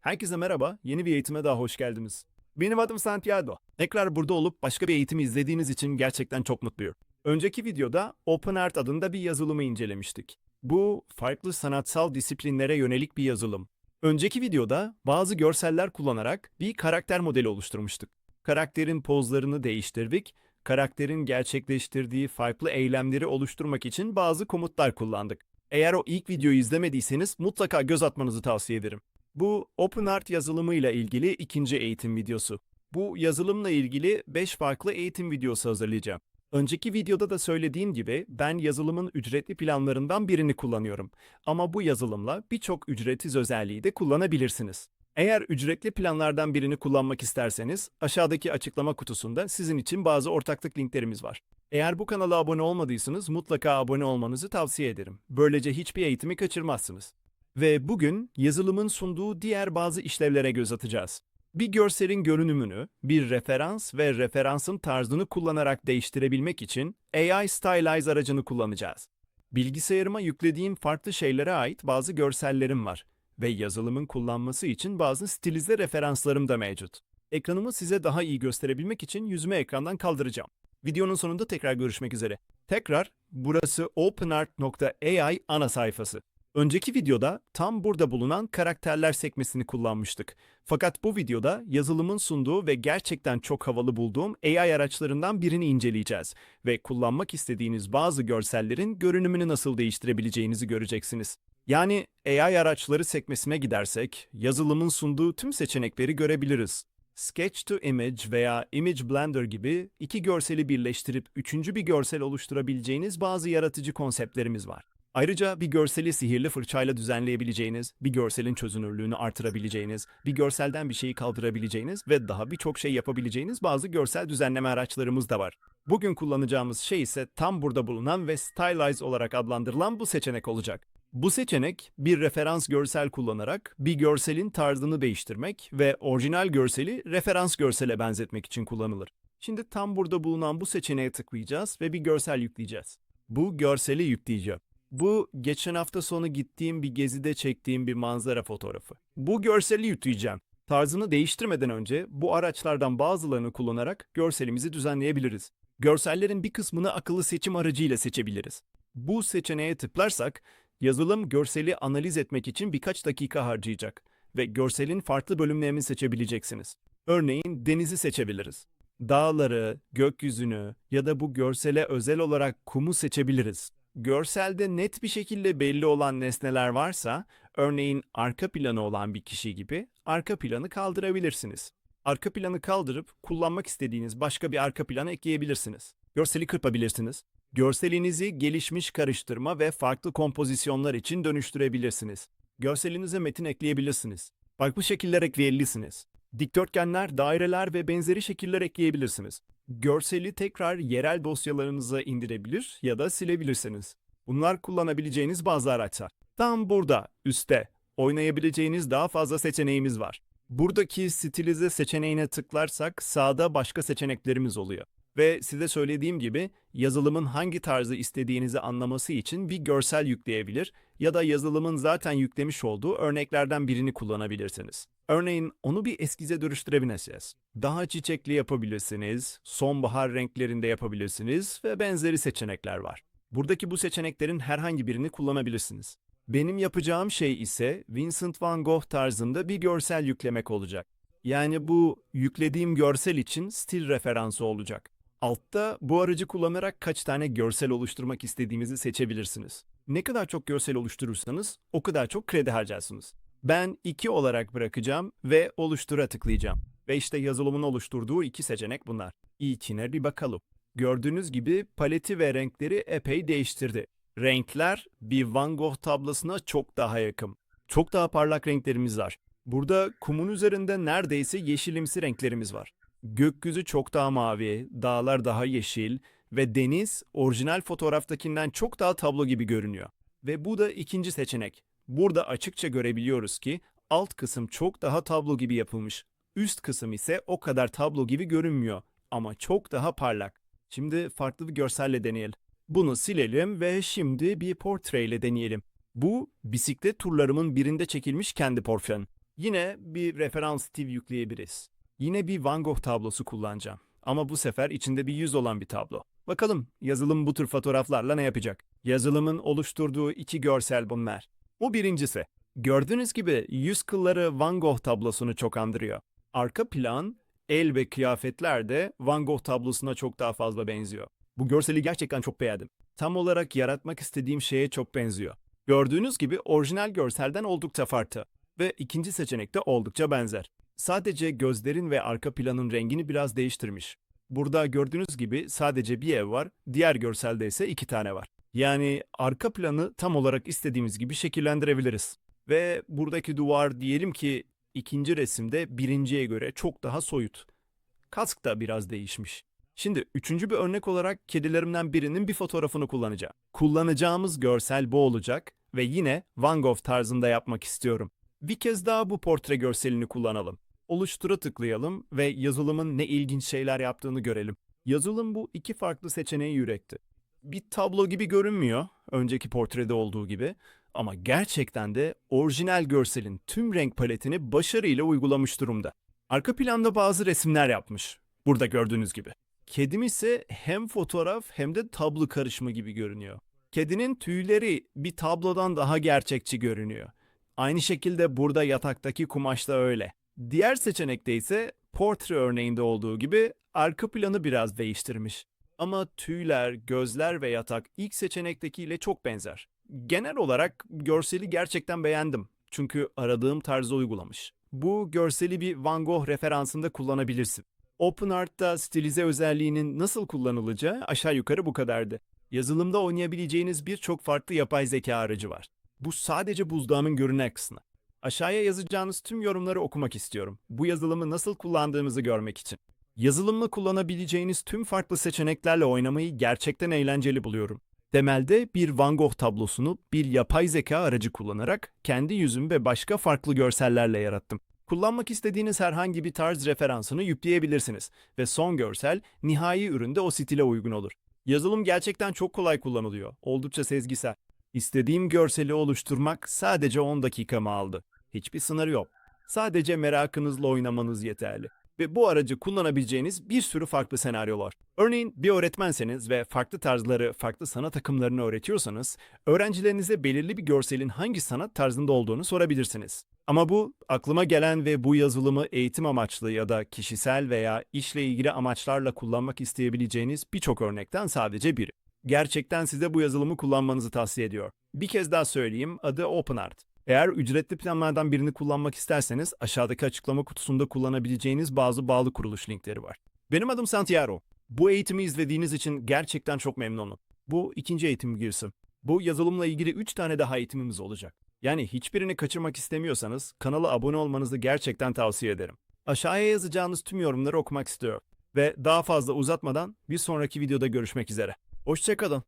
Herkese merhaba, yeni bir eğitime daha hoş geldiniz. Benim adım Santiago. Tekrar burada olup başka bir eğitimi izlediğiniz için gerçekten çok mutluyum. Önceki videoda OpenArt adında bir yazılımı incelemiştik. Bu, farklı sanatsal disiplinlere yönelik bir yazılım. Önceki videoda bazı görseller kullanarak bir karakter modeli oluşturmuştuk. Karakterin pozlarını değiştirdik, karakterin gerçekleştirdiği farklı eylemleri oluşturmak için bazı komutlar kullandık. Eğer o ilk videoyu izlemediyseniz mutlaka göz atmanızı tavsiye ederim. Bu OpenArt yazılımıyla ilgili ikinci eğitim videosu. Bu yazılımla ilgili 5 farklı eğitim videosu hazırlayacağım. Önceki videoda da söylediğim gibi ben yazılımın ücretli planlarından birini kullanıyorum. Ama bu yazılımla birçok ücretsiz özelliği de kullanabilirsiniz. Eğer ücretli planlardan birini kullanmak isterseniz aşağıdaki açıklama kutusunda sizin için bazı ortaklık linklerimiz var. Eğer bu kanala abone olmadıysanız mutlaka abone olmanızı tavsiye ederim. Böylece hiçbir eğitimi kaçırmazsınız. Ve bugün yazılımın sunduğu diğer bazı işlevlere göz atacağız. Bir görselin görünümünü, bir referans ve referansın tarzını kullanarak değiştirebilmek için AI Stylize aracını kullanacağız. Bilgisayarıma yüklediğim farklı şeylere ait bazı görsellerim var ve yazılımın kullanması için bazı stilize referanslarım da mevcut. Ekranımı size daha iyi gösterebilmek için yüzümü ekrandan kaldıracağım. Videonun sonunda tekrar görüşmek üzere. Tekrar burası openart.ai ana sayfası. Önceki videoda tam burada bulunan karakterler sekmesini kullanmıştık. Fakat bu videoda yazılımın sunduğu ve gerçekten çok havalı bulduğum AI araçlarından birini inceleyeceğiz ve kullanmak istediğiniz bazı görsellerin görünümünü nasıl değiştirebileceğinizi göreceksiniz. Yani AI araçları sekmesine gidersek yazılımın sunduğu tüm seçenekleri görebiliriz. Sketch to Image veya Image Blender gibi iki görseli birleştirip üçüncü bir görsel oluşturabileceğiniz bazı yaratıcı konseptlerimiz var. Ayrıca bir görseli sihirli fırçayla düzenleyebileceğiniz, bir görselin çözünürlüğünü artırabileceğiniz, bir görselden bir şeyi kaldırabileceğiniz ve daha birçok şey yapabileceğiniz bazı görsel düzenleme araçlarımız da var. Bugün kullanacağımız şey ise tam burada bulunan ve Stylize olarak adlandırılan bu seçenek olacak. Bu seçenek bir referans görsel kullanarak bir görselin tarzını değiştirmek ve orijinal görseli referans görsele benzetmek için kullanılır. Şimdi tam burada bulunan bu seçeneğe tıklayacağız ve bir görsel yükleyeceğiz. Bu görseli yükleyeceğim. Bu geçen hafta sonu gittiğim bir gezide çektiğim bir manzara fotoğrafı. Bu görseli yükleyeceğim. Tarzını değiştirmeden önce bu araçlardan bazılarını kullanarak görselimizi düzenleyebiliriz. Görsellerin bir kısmını akıllı seçim aracıyla seçebiliriz. Bu seçeneğe tıklarsak yazılım görseli analiz etmek için birkaç dakika harcayacak ve görselin farklı bölümlerini seçebileceksiniz. Örneğin denizi seçebiliriz. Dağları, gökyüzünü ya da bu görsele özel olarak kumu seçebiliriz. Görselde net bir şekilde belli olan nesneler varsa, örneğin arka planı olan bir kişi gibi arka planı kaldırabilirsiniz. Arka planı kaldırıp kullanmak istediğiniz başka bir arka planı ekleyebilirsiniz. Görseli kırpabilirsiniz. Görselinizi gelişmiş karıştırma ve farklı kompozisyonlar için dönüştürebilirsiniz. Görselinize metin ekleyebilirsiniz. Farklı şekiller ekleyebilirsiniz. Dikdörtgenler, daireler ve benzeri şekiller ekleyebilirsiniz. Görseli tekrar yerel dosyalarınıza indirebilir ya da silebilirsiniz. Bunlar kullanabileceğiniz bazı araçlar. Tam burada, üstte, oynayabileceğiniz daha fazla seçeneğimiz var. Buradaki stilize seçeneğine tıklarsak sağda başka seçeneklerimiz oluyor. Ve size söylediğim gibi yazılımın hangi tarzı istediğinizi anlaması için bir görsel yükleyebilir ya da yazılımın zaten yüklemiş olduğu örneklerden birini kullanabilirsiniz. Örneğin onu bir eskize dönüştürebilirsiniz. Daha çiçekli yapabilirsiniz, sonbahar renklerinde yapabilirsiniz ve benzeri seçenekler var. Buradaki bu seçeneklerin herhangi birini kullanabilirsiniz. Benim yapacağım şey ise Vincent van Gogh tarzında bir görsel yüklemek olacak. Yani bu yüklediğim görsel için stil referansı olacak. Altta bu aracı kullanarak kaç tane görsel oluşturmak istediğimizi seçebilirsiniz. Ne kadar çok görsel oluşturursanız o kadar çok kredi harcarsınız. Ben 2 olarak bırakacağım ve oluştura tıklayacağım. Ve işte yazılımın oluşturduğu iki seçenek bunlar. İçine bir bakalım. Gördüğünüz gibi paleti ve renkleri epey değiştirdi. Renkler bir Van Gogh tablasına çok daha yakın. Çok daha parlak renklerimiz var. Burada kumun üzerinde neredeyse yeşilimsi renklerimiz var. Gökyüzü çok daha mavi, dağlar daha yeşil ve deniz orijinal fotoğraftakinden çok daha tablo gibi görünüyor. Ve bu da ikinci seçenek. Burada açıkça görebiliyoruz ki alt kısım çok daha tablo gibi yapılmış. Üst kısım ise o kadar tablo gibi görünmüyor ama çok daha parlak. Şimdi farklı bir görselle deneyelim. Bunu silelim ve şimdi bir portreyle deneyelim. Bu bisiklet turlarımın birinde çekilmiş kendi portföyüm. Yine bir referans stil yükleyebiliriz. Yine bir Van Gogh tablosu kullanacağım. Ama bu sefer içinde bir yüz olan bir tablo. Bakalım yazılım bu tür fotoğraflarla ne yapacak? Yazılımın oluşturduğu iki görsel bunlar. Bu birincisi. Gördüğünüz gibi yüz kılları Van Gogh tablosunu çok andırıyor. Arka plan, el ve kıyafetler de Van Gogh tablosuna çok daha fazla benziyor. Bu görseli gerçekten çok beğendim. Tam olarak yaratmak istediğim şeye çok benziyor. Gördüğünüz gibi orijinal görselden oldukça farklı ve ikinci seçenek de oldukça benzer. Sadece gözlerin ve arka planın rengini biraz değiştirmiş. Burada gördüğünüz gibi sadece bir ev var, diğer görselde ise iki tane var. Yani arka planı tam olarak istediğimiz gibi şekillendirebiliriz. Ve buradaki duvar diyelim ki ikinci resimde birinciye göre çok daha soyut. Kask da biraz değişmiş. Şimdi üçüncü bir örnek olarak kedilerimden birinin bir fotoğrafını kullanacağım. Kullanacağımız görsel bu olacak ve yine Van Gogh tarzında yapmak istiyorum. Bir kez daha bu portre görselini kullanalım. Oluştura tıklayalım ve yazılımın ne ilginç şeyler yaptığını görelim. Yazılım bu iki farklı seçeneği yürekti. Bir tablo gibi görünmüyor, önceki portrede olduğu gibi. Ama gerçekten de orijinal görselin tüm renk paletini başarıyla uygulamış durumda. Arka planda bazı resimler yapmış. Burada gördüğünüz gibi. Kedim ise hem fotoğraf hem de tablo karışımı gibi görünüyor. Kedinin tüyleri bir tablodan daha gerçekçi görünüyor. Aynı şekilde burada yataktaki kumaş da öyle. Diğer seçenekte ise portre örneğinde olduğu gibi arka planı biraz değiştirmiş. Ama tüyler, gözler ve yatak ilk seçenektekiyle çok benzer. Genel olarak görseli gerçekten beğendim. Çünkü aradığım tarzı uygulamış. Bu görseli bir Van Gogh referansında kullanabilirsin. OpenArt'ta stilize özelliğinin nasıl kullanılacağı aşağı yukarı bu kadardı. Yazılımda oynayabileceğiniz birçok farklı yapay zeka aracı var. Bu sadece buzdağımın görünen kısmı. Aşağıya yazacağınız tüm yorumları okumak istiyorum. Bu yazılımı nasıl kullandığımızı görmek için. Yazılımla kullanabileceğiniz tüm farklı seçeneklerle oynamayı gerçekten eğlenceli buluyorum. Temelde bir Van Gogh tablosunu bir yapay zeka aracı kullanarak kendi yüzüm ve başka farklı görsellerle yarattım. Kullanmak istediğiniz herhangi bir tarz referansını yükleyebilirsiniz ve son görsel nihai üründe o stile uygun olur. Yazılım gerçekten çok kolay kullanılıyor, oldukça sezgisel. İstediğim görseli oluşturmak sadece 10 dakikamı aldı. Hiçbir sınır yok. Sadece merakınızla oynamanız yeterli. Ve bu aracı kullanabileceğiniz bir sürü farklı senaryo var. Örneğin bir öğretmenseniz ve farklı tarzları, farklı sanat akımlarını öğretiyorsanız, öğrencilerinize belirli bir görselin hangi sanat tarzında olduğunu sorabilirsiniz. Ama bu aklıma gelen ve bu yazılımı eğitim amaçlı ya da kişisel veya işle ilgili amaçlarla kullanmak isteyebileceğiniz birçok örnekten sadece biri. Gerçekten size bu yazılımı kullanmanızı tavsiye ediyor. Bir kez daha söyleyeyim, adı OpenArt. Eğer ücretli planlardan birini kullanmak isterseniz aşağıdaki açıklama kutusunda kullanabileceğiniz bazı bağlı kuruluş linkleri var. Benim adım Santiago. Bu eğitimi izlediğiniz için gerçekten çok memnunum. Bu ikinci eğitim girişim. Bu yazılımla ilgili 3 tane daha eğitimimiz olacak. Yani hiçbirini kaçırmak istemiyorsanız kanala abone olmanızı gerçekten tavsiye ederim. Aşağıya yazacağınız tüm yorumları okumak istiyorum. Ve daha fazla uzatmadan bir sonraki videoda görüşmek üzere. Hoşçakalın.